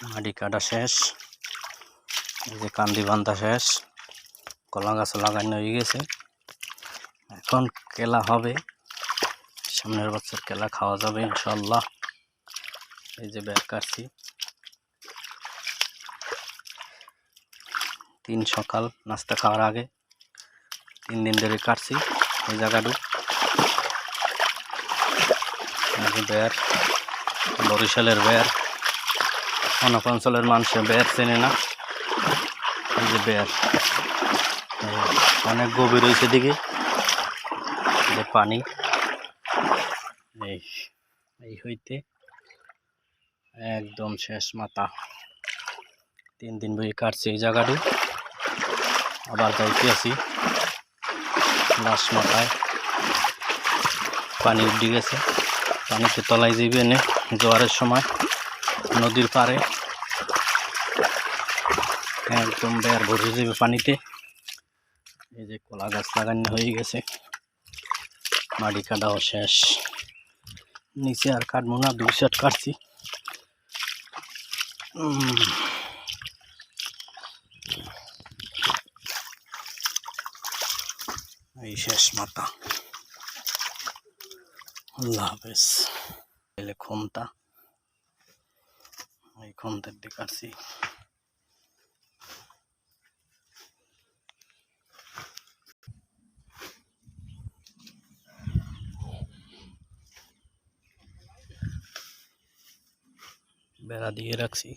মাটি কাটা শেষ। এই যে কান্দি বান্ধা শেষ। কলা গাছ লাগানো হয়ে গেছে। এখন কেলা হবে। সামনের বছর কেলা খাওয়া যাবে ইনশাল্লাহ এই যে ব্যাগ কাটছি তিন সকাল নাস্তা খাওয়ার আগে তিন দিন ধরে কাটছি এই জায়গাটু বের, বরিশালের বের। অনেক অঞ্চলের মানুষের বের চেনে না। এই যে বের। অনেক গভীর হয়েছে দিকে যে পানি। এই এই হইতে একদম শেষ মাথা। তিন দিন বই কাটছে এই জায়গাটি। আবার যাইতে আছি। লাশ মাথায় পানি উঠে গেছে। পানিতে তলায় যাবে এনে জোয়ারের সময়। নদীর পাড়ে। একদম বের ভরে যাবে পানিতে। এই যে কলা গাছ লাগানো হয়ে গেছে। মাটি কাটাও শেষ। নিচে আর কাটবো না, দুই সেট কাটছি। এই শেষ মাথা। আল্লাহ হাফেজ। এলে খুমটা এই পারছি বেড়া দিয়ে রাখছি